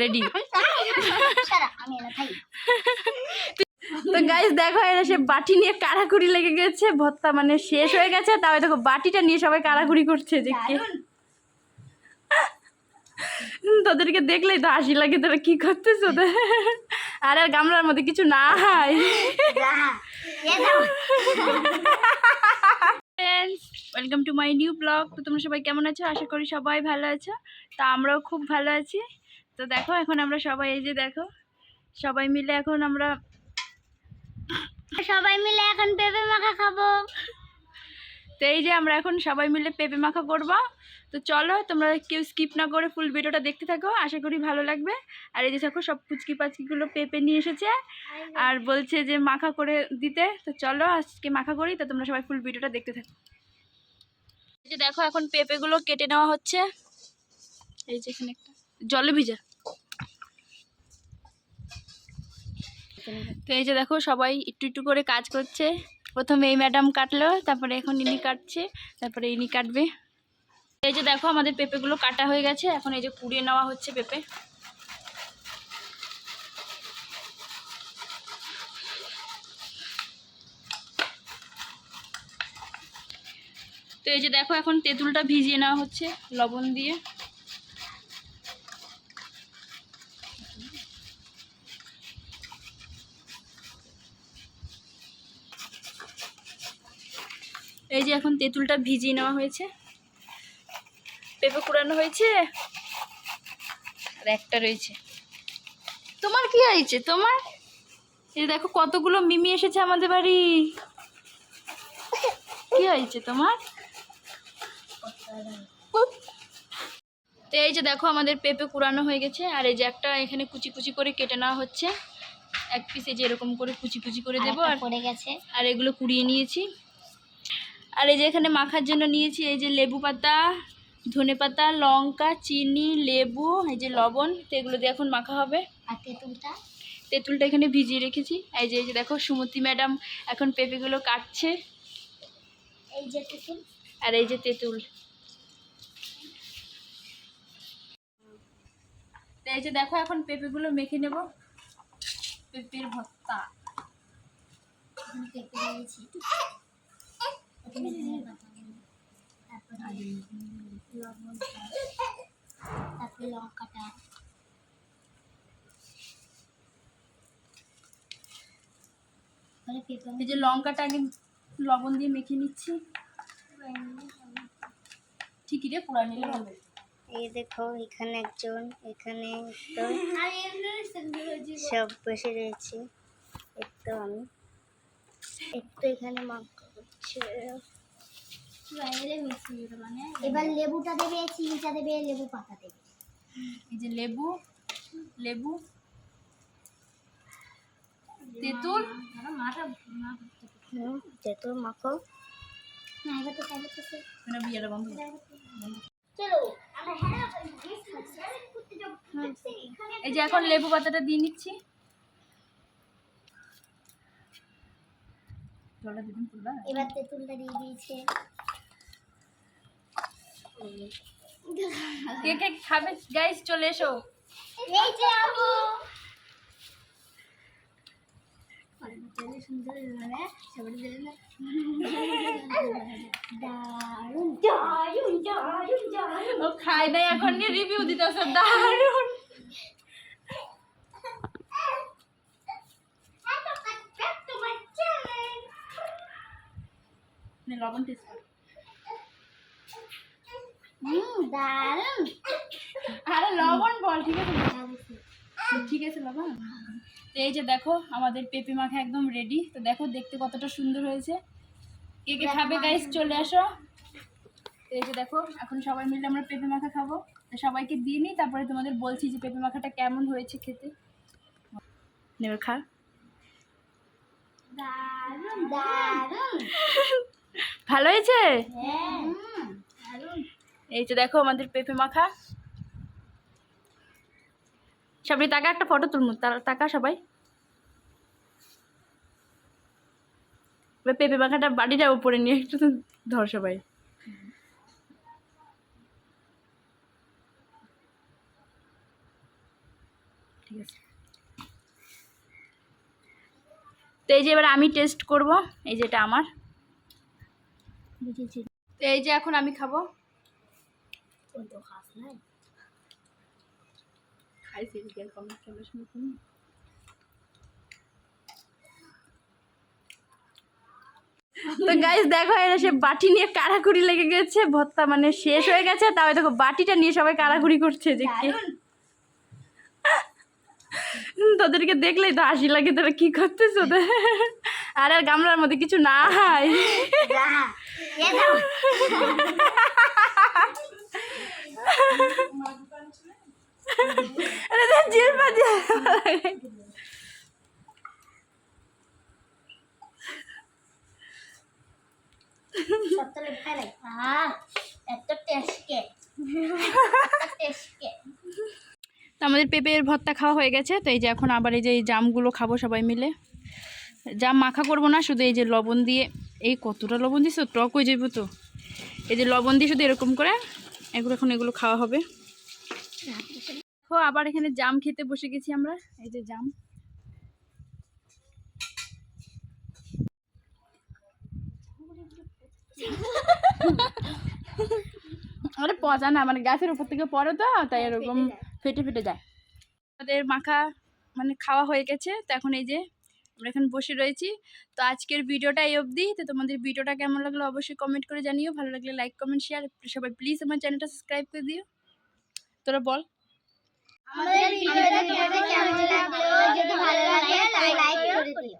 Ready তো guys দেখো এরা সে বাটি নিয়ে কাড়াকুড়ি লেগে গেছে। ভর্তা মানে শেষ হয়ে গেছে। তাও দেখো বাটিটা নিয়ে সবাই কাড়াকুড়ি করছে যে কে? তোদেরকে দেখলেই তো হাসি লাগে তোরা কি করতেছ তো আর আর গামলার মধ্যে কিছু নাই। Friends welcome to my new vlog তো তোমরা সবাই কেমন আছো? আশা করি সবাই ভালো আছো। তা আমরাও খুব ভালো আছি। তো দেখো, এখন আমরা সবাই এই যে দেখো, সবাই মিলে এখন আমরা সবাই মিলে এখন পেঁপে মাখা খাব। তো এই যে আমরা এখন সবাই মিলে পেঁপে মাখা করব। তো চলো, তোমরা কেউ স্কিপ না করে ফুল ভিডিওটা দেখতে থাকো, আশা করি ভালো লাগবে। আর এই যে দেখো, সব পুচকি পাচকিগুলো পেঁপে নিয়ে এসেছে। আর বলছে যে মাখা করে দিতে। তো চলো, আজকে মাখা করি, তো তোমরা সবাই ফুল ভিডিওটা দেখতে থাকো। এই যে দেখো, এখন পেঁপেগুলো কেটে নেওয়া হচ্ছে। এই যে এখানে একটা জলে ভিজা। তো এই যে দেখো, সবাই একটু একটু করে কাজ করছে। প্রথমে এই ম্যাডাম কাটলো, তারপরে এখন ইনি কাটছে, তারপরে ইনি কাটবে। এই যে দেখো, আমাদের পেঁপেগুলো কাটা হয়ে গেছে, এখন এই যে কুড়িয়ে নেওয়া হচ্ছে পেঁপে। তো এই যে দেখো, এখন তেঁতুলটা ভিজিয়ে নেওয়া হচ্ছে লবণ দিয়ে। এই যে এখন তেঁতুলটা ভিজিয়ে নেওয়া হয়েছে। পেঁপে কুড়ানো হয়েছে। আর একটা রয়েছে। তোমার কি হয়েছে? তোমার? এই দেখো কতগুলো মিমি এসেছে আমাদের বাড়ি। কি হয়েছে তোমার? তো এই যে দেখো আমাদের পেঁপে কুড়ানো হয়ে গেছে। আর এই যে একটা এখানে কুচি কুচি করে কেটে নেওয়া হচ্ছে। এক পিসে যে এরকম করে কুচি কুচি করে দেবো। আর পড়ে গেছে। আর এগুলো কুড়িয়ে নিয়েছি। আর এই যে এখানে মাখার জন্য নিয়েছি এই যে লেবু পাতা ধনে পাতা লঙ্কা চিনি লেবু এই যে লবণ তো এগুলো দিয়ে এখন মাখা হবে। আর তেঁতুলটা? তেঁতুলটা এখানে ভিজিয়ে রেখেছি। এই যে এই যে দেখো সুমতি ম্যাডাম এখন পেঁপেগুলো কাটছে। এই যে তেঁতুল। আর এই যে তেঁতুল। এই যে দেখো এখন পেঁপেগুলো মেখে নেব। পেঁপের ভর্তা। পেঁপে নিয়েছি প্রথমে ধনে পাতা দিলাম, তারপরে লঙ্কাটা এই যে লঙ্কাটা আগে লবণ দিয়ে মেখে নিচ্ছি। ঠিকই রে পুরা নিলে হবে। এই দেখো এখানে একজন এখানে তো সব বসে রয়েছে একটু আমি। একটু এখানে মাখা। হচ্ছে এবার লেবুটা দেবে চিনিটা দেবে লেবু পাতা দেবে। এই যে লেবু লেবু তেঁতুল। তেঁতুল মাখো হ্যাঁ এখানে এই যে এখন লেবু পাতাটা দিয়ে নিচ্ছি। জলটা তুলবা? এবার তেঁতুলটা দিয়ে দিয়েছে। কে কে খাবে? গাইস চলে এসো। এই যে আবু। ও খাই নাই এখন নিয়ে রিভিউ দিতে দারুণ। নে লবণ টেস্ট কর হুম দারুণ। আরে লবণ বল ঠিক আছে? ঠিক আছে লবণ? তো এই যে দেখো আমাদের পেঁপে মাখা একদম রেডি তো দেখো দেখতে কতটা সুন্দর হয়েছে। কে কে খাবে গাইস চলে আসো। তো এই যে দেখো এখন সবাই মিলে আমরা পেঁপে মাখা খাব। তো সবাইকে দিয়ে নিই তারপরে তোমাদের বলছি যে পেঁপে মাখাটা কেমন হয়েছে খেতে। নেবে খা। দারুণ দারুণ। ভালো হয়েছে? হ্যাঁ। এই যে দেখো আমাদের পেঁপে মাখা। সবাই টাকা একটা ফটো তুলবো তাকা সবাই। এবার পেঁপে মাখাটা বাড়িটা উপরে নিয়ে একটু ধর সবাই। ঠিক আছে। তো এই যে এবার আমি টেস্ট করব এই যেটা আমার। বুঝেছি। এই যে এখন আমি খাব। তো খাস নাই। খাইছি কম তো গাইস দেখো এরা সে বাটি নিয়ে কাড়াকুড়ি লেগে গেছে ভর্তা মানে শেষ হয়ে গেছে। তাও দেখো বাটিটা নিয়ে সবাই কাড়াকুড়ি করছে যে কে তোদেরকে দেখলেই তো হাসি লাগে তোরা কি করতেছ ওদের? আর আর গামলার মধ্যে কিছু নাই। আমাদের পেঁপের ভর্তা খাওয়া হয়ে গেছে তো এই যে এখন আবার এই যে এই জামগুলো খাব সবাই মিলে। জাম মাখা করব না শুধু এই যে লবণ দিয়ে এই কতটা লবণ দিছো? টক হয়ে যাব তো। এই যে লবণ দিয়ে শুধু এরকম করে এগুলো এখন এগুলো খাওয়া হবে। দেখো আবার এখানে জাম খেতে বসে গেছি আমরা। এই যে জাম। আরে পচা না মানে গাছের উপর থেকে পড়ে তো তাই এরকম ফেটে ফেটে যায়। আমাদের মাখা মানে খাওয়া হয়ে গেছে তো এখন এই যে আমরা এখন বসে রয়েছি। তো আজকের ভিডিওটা এই অবধি। তো তোমাদের ভিডিওটা কেমন লাগল অবশ্যই কমেন্ট করে জানিও। ভালো লাগলে লাইক কমেন্ট শেয়ার সবাই প্লিজ আমার চ্যানেলটা সাবস্ক্রাইব করে দিও। তোরা বল। আমাদের ভিডিওটা তোমাদের কেমন লাগল? যদি ভালো লাগে লাইক করে দিও।